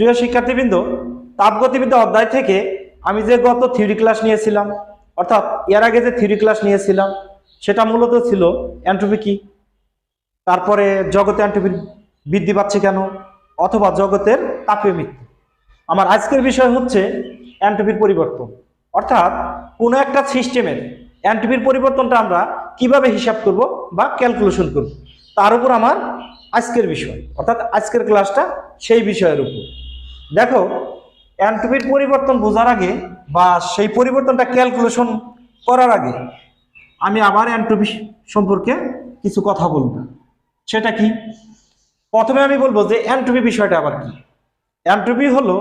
প্রিয় শিক্ষার্থীবৃন্দ, তাপগতিবিদ্যা অধ্যায় থেকে আমি যে গত থিওরি ক্লাস নিয়েছিলাম, অর্থাৎ এর আগে যে থিওরি ক্লাস নিয়েছিলাম, সেটা মূলত ছিল অ্যান্ট্রপি কি? তারপরে জগতে অ্যান্ট্রপির বৃদ্ধি পাচ্ছে কেন? অথবা জগতের তাপীয় মৃত্যু। আমার আজকের বিষয় হচ্ছে অ্যান্ট্রপির পরিবর্তন। অর্থাৎ কোনো একটা সিস্টেমের অ্যান্ট্রপির পরিবর্তনটা আমরা কীভাবে হিসাব করব বা ক্যালকুলেশন করব, তার উপর আমার আজকের বিষয়, অর্থাৎ আজকের ক্লাসটা সেই বিষয়ের উপর। দেখো অ্যান্ট্রপির পরিবর্তন বোঝার আগে বা সেই পরিবর্তনটা ক্যালকুলেশন করার আগে আমি আবার অ্যান্ট্রপি সম্পর্কে কিছু কথা বলব। সেটা কি? প্রথমে আমি বলব যে অ্যান্ট্রপি বিষয়টা আবার কি? অ্যান্ট্রপি হলো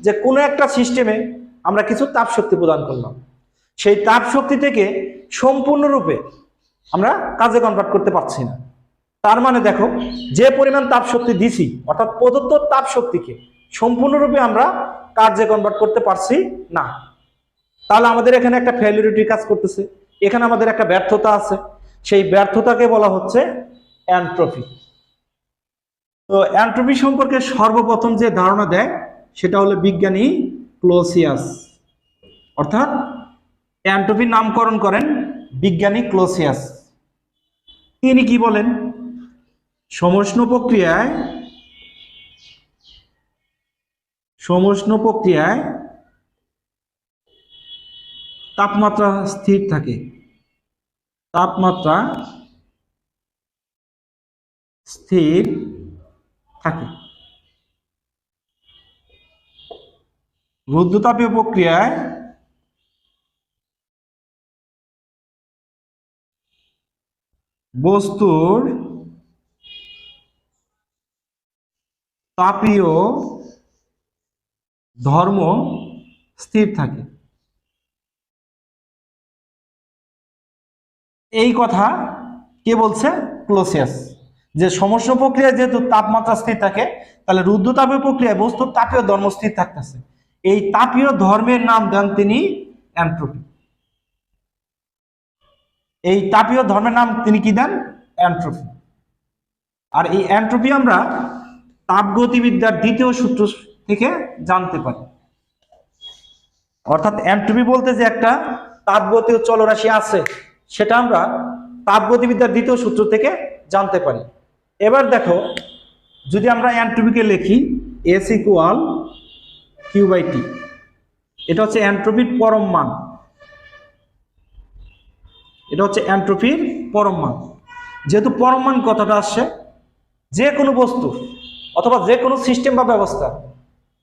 যে কোনো একটা সিস্টেমে আমরা কিছু তাপ শক্তি প্রদান করলাম। সেই তাপ শক্তি থেকে সম্পূর্ণরূপে আমরা কাজে কনভার্ট করতে পারছি না। তার মানে দেখো, যে পরিমাণ তাপ শক্তি দিছি, অর্থাৎ প্রদত্ত তাপ শক্তিকে সম্পূর্ণরূপে আমরা কাজে কনভার্ট করতে পারছি না। তাহলে আমাদের এখানে একটা ফেলিউরিটি কাজ করতেছে। এখানে আমাদের একটা ব্যর্থতা আছে। সেই ব্যর্থতাকে বলা হচ্ছে অ্যান্ট্রপি তো অ্যান্ট্রপি সম্পর্কে সর্বপ্রথম যে ধারণা দেয়, সেটা হলো বিজ্ঞানী ক্লোসিয়াস। অর্থাৎ অ্যান্ট্রপির নামকরণ করেন বিজ্ঞানী ক্লোসিয়াস। তিনি কি বলেন? সমষ্ণ প্রক্রিয়ায় সমষ্ণ প্রক্রিয়ায় তাপমাত্রা স্থির থাকে। তাপমাত্রা স্থির থাকে। রুদ্রতাপীয় প্রক্রিয়ায় বস্তুর তাপীয় ধর্ম স্থির থাকে। এই কথা কে বলছে? ক্লোসিয়াস। যে সমস্যা প্রক্রিয়ায় যেহেতু তাপমাত্রা স্থির থাকে, তাহলে রুদ্রতাপীয় প্রক্রিয়ায় বস্তুর তাপীয় ধর্ম স্থির থাকতেছে। এই তাপীয় ধর্মের নাম দেন তিনি অ্যান্ট্রপি এই তাপীয় ধর্মের নাম তিনি কি দেন? অ্যান্ট্রপি আর এই অ্যান্ট্রপি আমরা তাপগতিবিদ্যার দ্বিতীয় সূত্র থেকে জানতে পারি। অর্থাৎ অ্যান্ট্রপি বলতে যে একটা তাপগতীয় চলরাশি আছে, সেটা আমরা তাপগতিবিদ্যার দ্বিতীয় সূত্র থেকে জানতে পারি। এবার দেখো, যদি আমরা অ্যান্ট্রপিকে লিখি S equal Q by T এটা হচ্ছে অ্যান্ট্রপির পরম মান। এটা হচ্ছে অ্যান্ট্রপির পরম মান। যেহেতু পরম মান কথাটা আসছে, যে কোনো বস্তু অথবা যে কোনো সিস্টেম বা ব্যবস্থা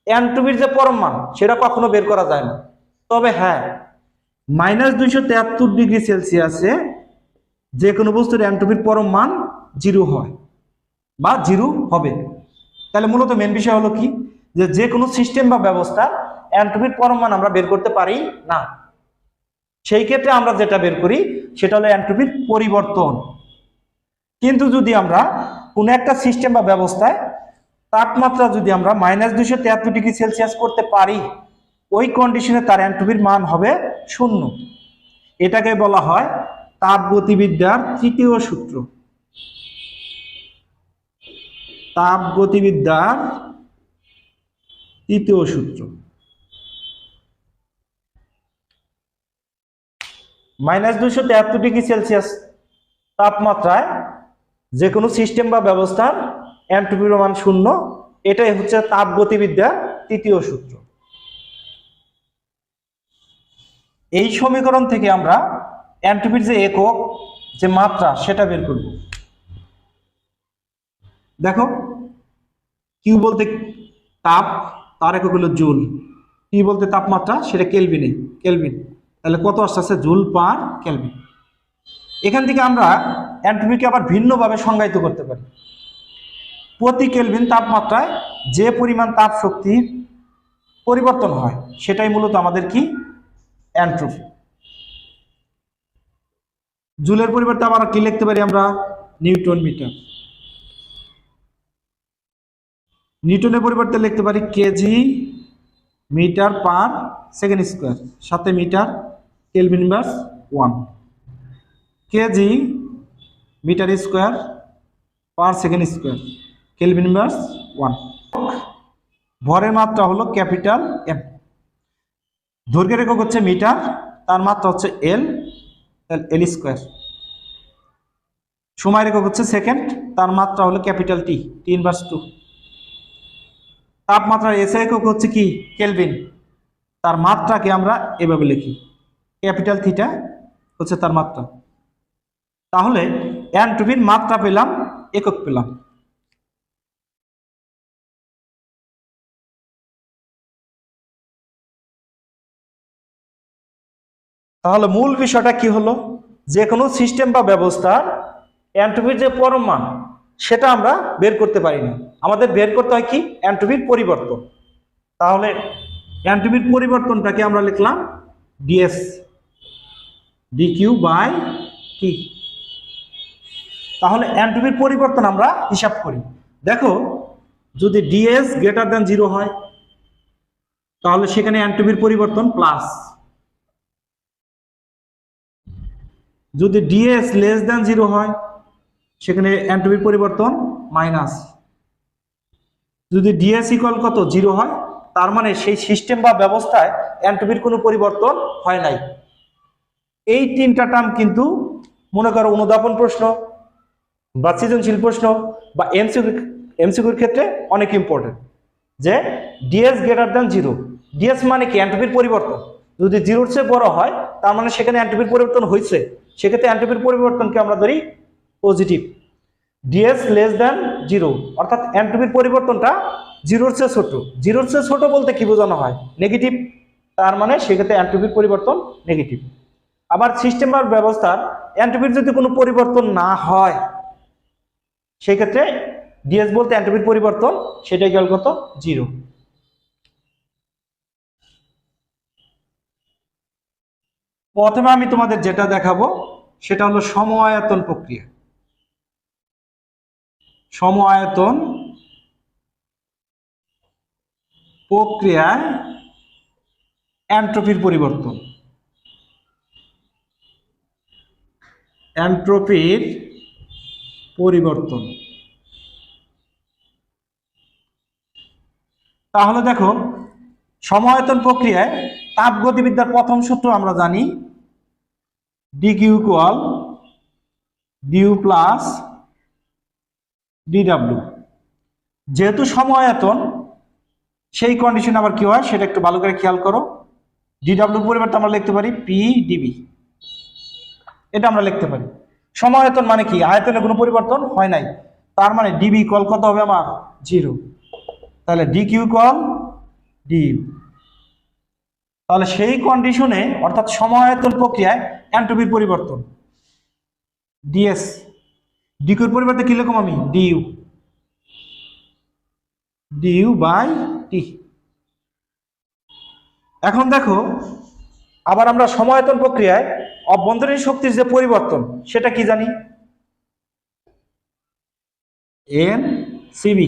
অ্যান্ট্রপির যে পরম মান, সেটা কখনো বের করা যায় না। তবে হ্যাঁ মাইনাস দুইশো তেহাত্তর ডিগ্রি সেলসিয়াসে যে কোনো বস্তুর অ্যান্ট্রপির পরম মান জিরো হয় বা জিরো হবে। তাহলে মূলত মেন বিষয় হলো কি? যে যে কোনো সিস্টেম বা ব্যবস্থা অ্যান্ট্রপির পরম মান আমরা বের করতে পারি না। সেই ক্ষেত্রে আমরা যেটা বের করি, সেটা হলো অ্যান্ট্রপির পরিবর্তন। কিন্তু যদি আমরা কোনো একটা সিস্টেম বা ব্যবস্থায় তাপমাত্রা যদি আমরা মাইনাস দুইশো তেহাত্তর ডিগ্রি সেলসিয়াস করতে পারি, ওই কন্ডিশনে তার অ্যান্ট্রপির মান হবে শূন্য। এটাকে বলা হয় তাপগতিবিদ্যার তৃতীয় সূত্র। তাপগতিবিদ্যার তৃতীয় সূত্র। মাইনাস দুইশো তেহাত্তর ডিগ্রি সেলসিয়াস তাপমাত্রায় যে কোনো সিস্টেম বা ব্যবস্থার অ্যান্ট্রপির মান শূন্য, এটাই হচ্ছে তাপগতিবিদ্যার তৃতীয় সূত্র। এই সমীকরণ থেকে আমরা অ্যান্ট্রপির যে একক, যে মাত্রা, সেটা বের করব। দেখো কিউ বলতে তাপ, তার একক হলো জুল। টি বলতে তাপমাত্রা, সেটা কেলভিনে কেলভিন তাহলে কত আসতে আছে জুল পার কেলভিন এখান থেকে আমরা অ্যান্ট্রপিকে আবার ভিন্নভাবে সংজ্ঞায়িত করতে পারি। প্রতি কেলভিন তাপমাত্রায় যে পরিমাণ তাপ শক্তির পরিবর্তন হয়, সেটাই মূলত আমাদের কি? অ্যান্ট্রপি জুলের পরিবর্তে আবার কি লিখতে পারি আমরা? নিউটন মিটার নিউটনের পরিবর্তে লিখতে পারি KG metre per second square সাথে metre kelvin inverse one KG metre square per second square kelvin inverse one ভরের মাত্রা হলো ক্যাপিটাল এম দৈর্ঘ্যের একক হচ্ছে মিটার, তার মাত্রা হচ্ছে এল এল স্কোয়ার সময়ের একক হচ্ছে সেকেন্ড তার মাত্রা হলো capital T T inverse two তাপমাত্রার এসে একক হচ্ছে কি? কেলভিন তার মাত্রাকে আমরা এভাবে লিখি। ক্যাপিটাল থিটা হচ্ছে তার মাত্রা। তাহলে অ্যান্ট্রপির মাত্রা পেলাম, একক পেলাম। তাহলে মূল বিষয়টা কি হলো? যে কোনো সিস্টেম বা ব্যবস্থার অ্যান্ট্রপির যে পরমান সেটা আমরা বের করতে পারি না। আমাদের বের করতে হয় কি? অ্যান্ট্রপির পরিবর্তন। তাহলে অ্যান্ট্রপির পরিবর্তনটাকে আমরা লিখলাম ডিএস ডিকিউ বাই টি তাহলে অ্যান্ট্রপির পরিবর্তন আমরা হিসাব করি। দেখো, যদি ডিএস গ্রেটার দ্যান জিরো হয়, তাহলে সেখানে অ্যান্ট্রপির পরিবর্তন প্লাস যদি ডিএস লেস দ্যান জিরো হয়, সেখানে অ্যান্ট্রপির পরিবর্তন মাইনাস যদি ডিএস ইকুয়াল কত? জিরো হয়, তার মানে সেই সিস্টেম বা ব্যবস্থায় অ্যান্ট্রপির কোনো পরিবর্তন হয় নাই। এই তিনটা টার্ম কিন্তু মনে করো অনুদাপন প্রশ্ন বা সৃজনশীল প্রশ্ন বা এমসিকিউ এমসিকিউর ক্ষেত্রে অনেক ইম্পর্টেন্ট যে D S greater than zero D S মানে কি? অ্যান্ট্রপির পরিবর্তন। যদি জিরোর চেয়ে বড় হয়, তার মানে সেখানে অ্যান্ট্রপির পরিবর্তন হয়েছে সেক্ষেত্রে অ্যান্ট্রপির পরিবর্তনকে আমরা ধরি positive D S less than zero অর্থাৎ অ্যান্ট্রপির পরিবর্তনটা জিরোর চেয়ে ছোট। জিরোর চেয়ে ছোট বলতে কি বোঝানো হয়? নেগেটিভ তার মানে সেক্ষেত্রে অ্যান্ট্রপির পরিবর্তন নেগেটিভ আবার সিস্টেম বা ব্যবস্থার অ্যান্ট্রপির যদি কোনো পরিবর্তন না হয়, সেক্ষেত্রে ডিএস বলতে অ্যান্ট্রপির পরিবর্তন সেটাই গেল কত? জিরো প্রথমে আমি তোমাদের যেটা দেখাবো, সেটা হলো সম আয়তন প্রক্রিয়া। সম আয়তন প্রক্রিয়ায় অ্যান্ট্রপির পরিবর্তন। অ্যান্ট্রপির পরিবর্তন। তাহলে দেখো সমায়তন প্রক্রিয়ায় তাপগতিবিদ্যার প্রথম সূত্র আমরা জানি D Q equal D U plus D W যেহেতু সমায়তন সেই কন্ডিশন আবার কি হয়, সেটা একটু ভালো করে খেয়াল করো। ডিডাব্লিউ পরিবর্তে আমরা লিখতে পারি পি ডিবি এটা আমরা লিখতে পারি। সমায়তন মানে কি? আয়তনে কোনো পরিবর্তন হয় নাই। তার মানে ডিবি কল কত হবে আমার? জিরো তাহলে ডি কিউ কল ডিউ তাহলে সেই কন্ডিশনে অর্থাৎ সমায়তন প্রক্রিয়ায় অ্যান্ট্রপির পরিবর্তন। ডিএস ডিকিউর পরিবর্তে কি লিখম আমি? ডিউ ডিউ বাই টি এখন দেখো, আবার আমরা সমায়তন প্রক্রিয়ায় অভ্যন্তরীণ শক্তির যে পরিবর্তন, সেটা কি জানি? N C V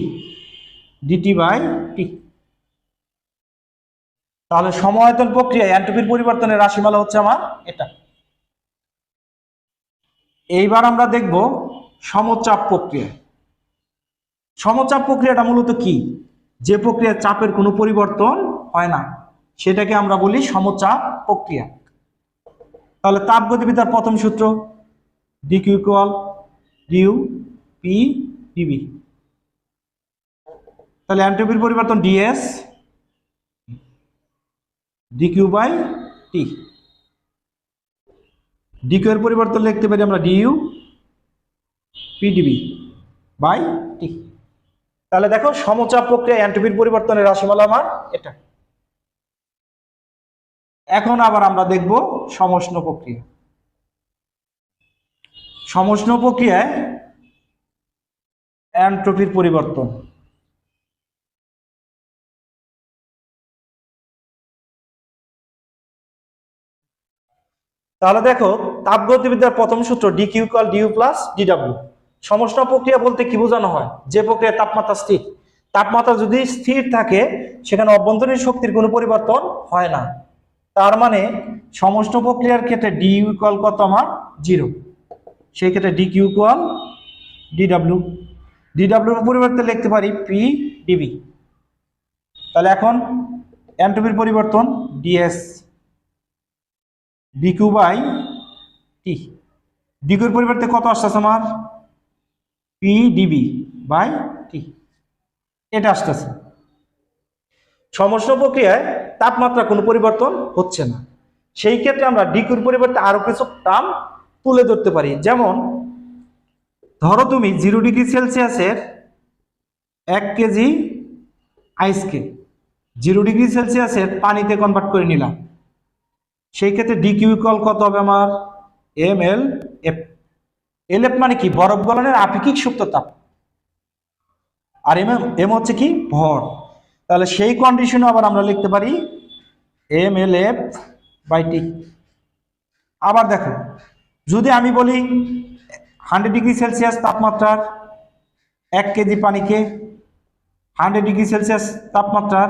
D T by T তাহলে সমায়তন প্রক্রিয়ায় অ্যান্ট্রপির পরিবর্তনের রাশিমালা হচ্ছে আমার এটা। এইবার আমরা দেখব সমচাপ প্রক্রিয়া। সমচাপ প্রক্রিয়াটা মূলত কি? যে প্রক্রিয়ার চাপের কোনো পরিবর্তন হয় না। সেটাকে আমরা বলি সমচাপ প্রক্রিয়া। তাহলে তাপগতিবিদ্যার প্রথম সূত্র D Q equal D U P D V তাহলে অ্যান্ট্রপির পরিবর্তন D S D Q by T D Q এর পরিবর্তন লিখতে পারি আমরা ডিইউ পিডিবি বাই টি তাহলে দেখো সমচাপ প্রক্রিয়া অ্যান্ট্রপির পরিবর্তনের রাশিমালা আমার এটা। এখন আবার আমরা দেখব সমষ্ণ প্রক্রিয়া। সমষ্ণ প্রক্রিয়ায় অ্যান্ট্রপির পরিবর্তন। তাহলে দেখো, তাপগতিবিদ্যার প্রথম সূত্র D Q call D U plus D W সমষ্ণ প্রক্রিয়া বলতে কি বোঝানো হয়? যে প্রক্রিয়ার তাপমাত্রা স্থির। তাপমাত্রা যদি স্থির থাকে, সেখানে অভ্যন্তরীণ শক্তির কোনো পরিবর্তন হয় না। তার মানে সমষ্ণ প্রক্রিয়ার ক্ষেত্রে ডি ইকুয়াল কত আমার? জিরো সেই ক্ষেত্রে ডি কিউ ডিডাব্লিউ ডিডাব্লিউর পরিবর্তে লিখতে পারি পি ডিবি তাহলে এখন এন্ট্রপির পরিবর্তন D S D Q by T. ডিকিউর পরিবর্তে কত আসতেছে আমার? P D V by T. এটা আসতেছে। সমস্যা প্রক্রিয়ায় তাপমাত্রা কোনো পরিবর্তন হচ্ছে না। সেই ক্ষেত্রে আমরা ডিকিউর পরিবর্তে আরও কিছু টার্ম তুলে ধরতে পারি। যেমন, ধরো তুমি জিরো ডিগ্রি সেলসিয়াসের এক কেজি আইসকে জিরো ডিগ্রি সেলসিয়াসের পানিতে কনভার্ট করে নিলাম। সেই ক্ষেত্রে ডিকিউ ইকুয়াল কত হবে আমার? M L F L F মানে কি? বরফ গলনের আপেক্ষিক সুপ্ত তাপ। আর এম এম হচ্ছে কি? ভর। তাহলে সেই কন্ডিশনে আবার আমরা লিখতে পারি M L F by T আবার দেখো, যদি আমি বলি হান্ড্রেড ডিগ্রি সেলসিয়াস তাপমাত্রার এক কেজি পানিকে হান্ড্রেড ডিগ্রি সেলসিয়াস তাপমাত্রার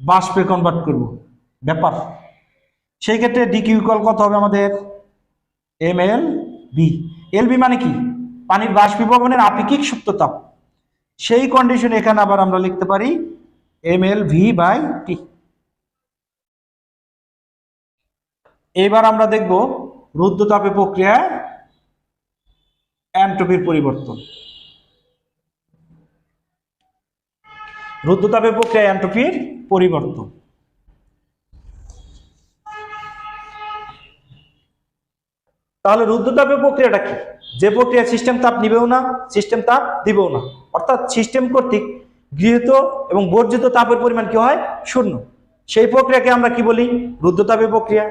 বাষ্পে কনভার্ট করব। ব্যাপার। সেই ক্ষেত্রে ডিকিউ ইকুয়াল কত হবে আমাদের? M L V L V মানে কি? পানির বাষ্পীভবনের আপেক্ষিক সুপ্ত তাপ সেই কন্ডিশনে এখানে আবার আমরা লিখতে পারি M L V by T এবার আমরা দেখব রুদ্রতাপে প্রক্রিয়ায় অ্যান্ট্রপির পরিবর্তন। রুদ্রতাপে প্রক্রিয়ায় অ্যান্ট্রপির পরিবর্তন। তাহলে রুদ্রতাপের প্রক্রিয়াটা কি? যে প্রক্রিয়া সিস্টেম তাপ নিবেও না সিস্টেম তাপ দিবেও না। অর্থাৎ সিস্টেম কর্তৃক গৃহীত এবং বর্জিত তাপের পরিমাণ কি হয়? শূন্য। সেই প্রক্রিয়াকে আমরা কি বলি? রুদ্রতাপের প্রক্রিয়া।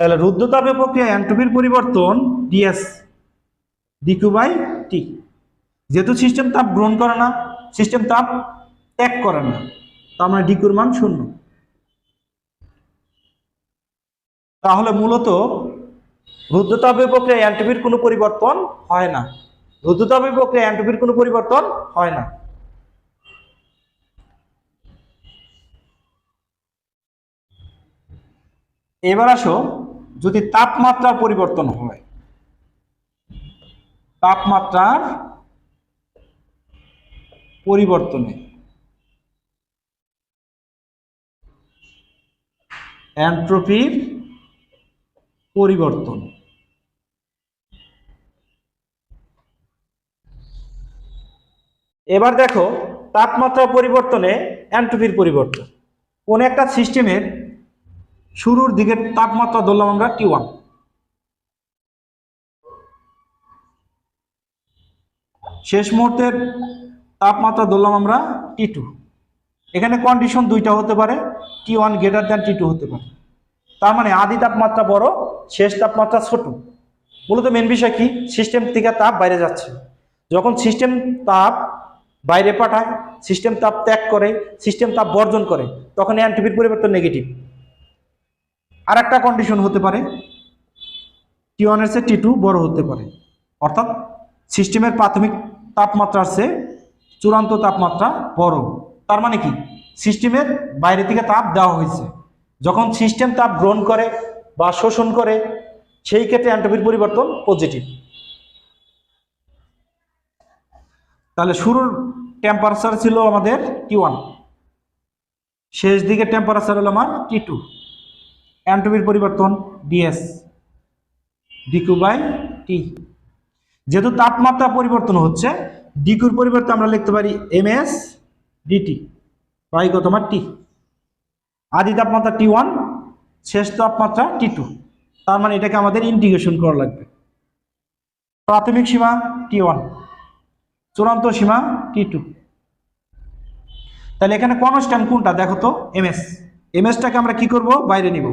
তাহলে রুদ্রতাপের প্রক্রিয়া অ্যান্ট্রপির পরিবর্তন ডিএস ডিকিউ বাই টি যেহেতু সিস্টেম তাপ গ্রহণ করে না সিস্টেম তাপ ত্যাগ করে না, তার আমরা ডিকিউর মান শূন্য। তাহলে মূলত রুদ্রতাপের প্রক্রিয়া অ্যান্ট্রপির কোনো পরিবর্তন হয় না। রুদ্রতাপের প্রক্রিয়া অ্যান্ট্রপির কোনো পরিবর্তন হয় না। এবার আসো, যদি তাপমাত্রার পরিবর্তন হয়। তাপমাত্রার পরিবর্তনে অ্যান্ট্রপির পরিবর্তন। এবার দেখো তাপমাত্রা পরিবর্তনে অ্যান্ট্রপির পরিবর্তন। কোন একটা সিস্টেমের শুরুর দিকের তাপমাত্রা ধরলাম আমরা টি ওয়ান শেষ মুহূর্তের তাপমাত্রা ধরলাম আমরা টি টু এখানে কন্ডিশন দুইটা হতে পারে T one greater than T two হতে পারে। তার মানে আদি তাপমাত্রা বড়, শেষ তাপমাত্রা ছোট। মূলত মেন বিষয় কি? সিস্টেম থেকে তাপ বাইরে যাচ্ছে। যখন সিস্টেম তাপ বাইরে পাঠায় সিস্টেম তাপ ত্যাগ করে সিস্টেম তাপ বর্জন করে, তখন অ্যান্টিপির পরিবর্তন নেগেটিভ আর একটা কন্ডিশন হতে পারে টি ওয়ানের চেয়ে টি টু বড় হতে পারে। অর্থাৎ সিস্টেমের প্রাথমিক তাপমাত্রার চেয়ে চূড়ান্ত তাপমাত্রা বড়। তার মানে কি? সিস্টেমের বাইরে থেকে তাপ দেওয়া হয়েছে। যখন সিস্টেম তাপ গ্রহণ করে বা শোষণ করে, সেই ক্ষেত্রে অ্যান্টোপির পরিবর্তন পজিটিভ তাহলে শুরুর টেম্পারেচার ছিল আমাদের টি ওয়ান শেষ দিকে টেম্পারেচার হলো আমার টি টু অ্যান্টোপির পরিবর্তন ডিএস ডিকিউ বাই টি যেহেতু তাপমাত্রা পরিবর্তন হচ্ছে ডিকিউর পরিবর্তে আমরা লিখতে পারি এম এস ডিটি বাই কত আমার টি আদি তাপমাত্রা টি ওয়ান শেষ তাপমাত্রা টি টু তার মানে এটাকে আমাদের ইন্টিগ্রেশন করা লাগবে। প্রাথমিক সীমা টি ওয়ান চূড়ান্ত সীমা টি টু তাহলে এখানে কনস্ট্যান্ট কোনটা? দেখো তো এম এস এম এসটাকে আমরা কি করব? বাইরে নিব।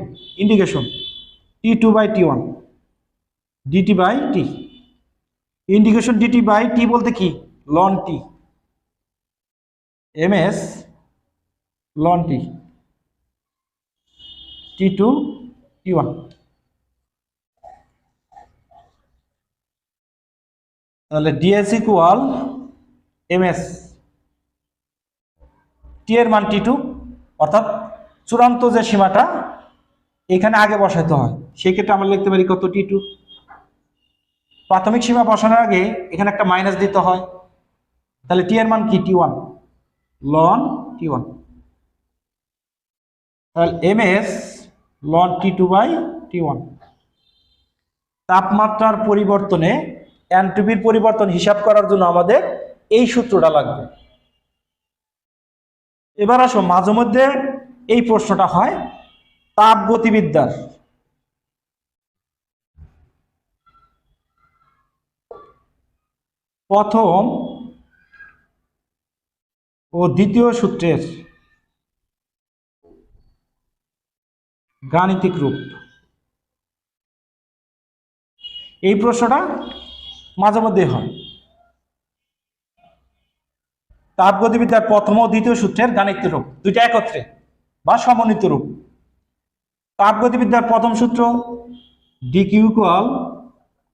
Indication T two by T one dT by T integration dT by T বলতে কি? Ln T M S ln T T two T one তাহলে dS equal M S T এর মান টি টু অর্থাৎ চূড়ান্ত যে সীমাটা, এখানে আগে বসাতে হয়। সেই ক্ষেত্রে আমরা লিখতে পারি কত টি টু প্রাথমিক সীমা বসানোর আগে এখানে একটা মাইনাস দিতে হয়। তাহলে টি এর মান কি? T one ln T one তাহলে M S ln T two by T one তাপমাত্রার পরিবর্তনে অ্যান্ট্রপির পরিবর্তন হিসাব করার জন্য আমাদের এই সূত্রটা লাগবে। এবার আসো, মাঝে মধ্যে এই প্রশ্নটা হয়, তাপ গতিবিদ্যার। প্রথম ও দ্বিতীয় সূত্রের গাণিতিক রূপ। এই প্রশ্নটা মাঝে মধ্যে হয়। তাপগতিবিদ্যার প্রথম ও দ্বিতীয় সূত্রের গাণিতিক রূপ, দুইটা একত্রে, বা সমন্বিত রূপ। তাপগতিবিদ্যার প্রথম সূত্র d Q equal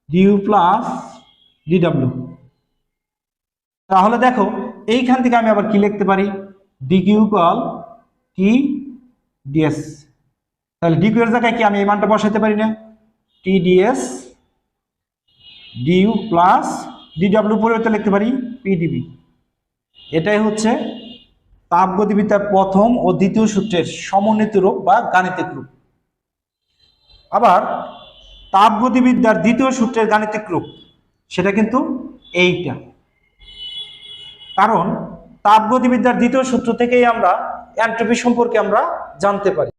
dU plus DW তাহলে দেখো, এইখান থেকে আমি আবার কি লিখতে পারি? D Q equal T dS তাহলে ডি কিউ এর জায়গায় কি আমি এই মানটা বসাতে পারি না? টি ডিএস ডিউ প্লাস ডিডাব্লিউ পরিবর্তে লিখতে পারি পিডিবি এটাই হচ্ছে তাপগতিবিদ্যার প্রথম ও দ্বিতীয় সূত্রের সমন্বিত রূপ বা গাণিতিক রূপ। আবার তাপগতিবিদ্যার দ্বিতীয় সূত্রের গাণিতিক রূপ, সেটা কিন্তু এইটা। কারণ তাপগতিবিদ্যার দ্বিতীয় সূত্র থেকেই আমরা অ্যান্ট্রপি সম্পর্কে আমরা জানতে পারি।